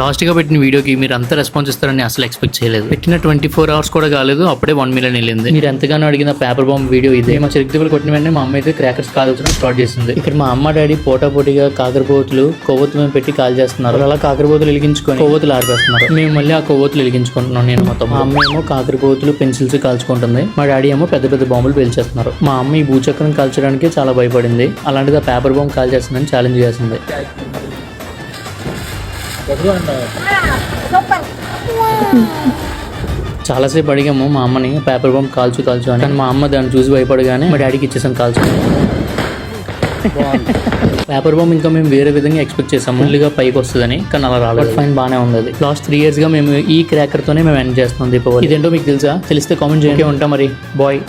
లాస్ట్గా పెట్టిన వీడియోకి మీరు అంత రెస్పాన్స్ ఇస్తారని అసలు ఎక్స్పెక్ట్ చేయలేదు. పెట్టిన ట్వంటీ ఫోర్ అవర్స్ కూడా కాలేదు అప్పుడే వన్ మిలియన్ వెళ్ళింది. మీరు ఎంతగానో అడిగిన పేపర్ బాంబ్ వీడియో ఇదే. మా చెరుకు కొట్టిన వెంటనే మా అమ్మ అయితే క్రాకర్స్ కాల్చడం స్టార్ట్ చేసింది. ఇక్కడ మా అమ్మ డాడీ పోటా పోటీగా కాకరపోతులు కొవ్వొత్తు పెట్టి కాల్ చేస్తున్నారు. అలా కాకరపోతులు వెలిగించుకొని కొవ్వొత్తులు ఆరిపేస్తున్నారు. మేము మళ్ళీ ఆ కొవ్వొత్తులు వెలిగించుకుంటున్నాం నేను మొత్తం మా అమ్మ ఏమో కాకరపోతులు పెన్సిల్స్ కాల్చుకుంటుంది. మా డాడీ ఏమో పెద్ద పెద్ద బాంబులు పేల్చేస్తున్నారు. మా అమ్మ ఈ భూచక్రం కాల్చడానికి చాలా భయపడింది. అలాంటిది ఆ పేపర్ బాంబ్ కాల్ చేస్తుందని ఛాలెంజ్ చేసింది. చాలాసేపు అడిగాము మా అమ్మని పేపర్ బాంబ్ కాల్చు కాల్చు అని. కానీ మా అమ్మ దాన్ని చూసి భయపడగానే మా డాడీకి ఇచ్చేసాం కాల్చు. పేపర్ బాంబ్ ఇంకా మేము వేరే విధంగా ఎక్స్పెక్ట్ చేసాం ముందుగా పైకి వస్తుందని కానీ అలా రాలేదు. ఫైన్ బాగానే ఉంది లాస్ట్ త్రీ ఇయర్స్గా మేము ఈ క్రాకర్ తోనే మేము ఎండ్ చేస్తున్నాం దీపావళి. ఇదేంటో మీకు తెలుసా? తెలిస్తే కామెంట్ చేయండి. ఉంటాం మరి. బాయ్.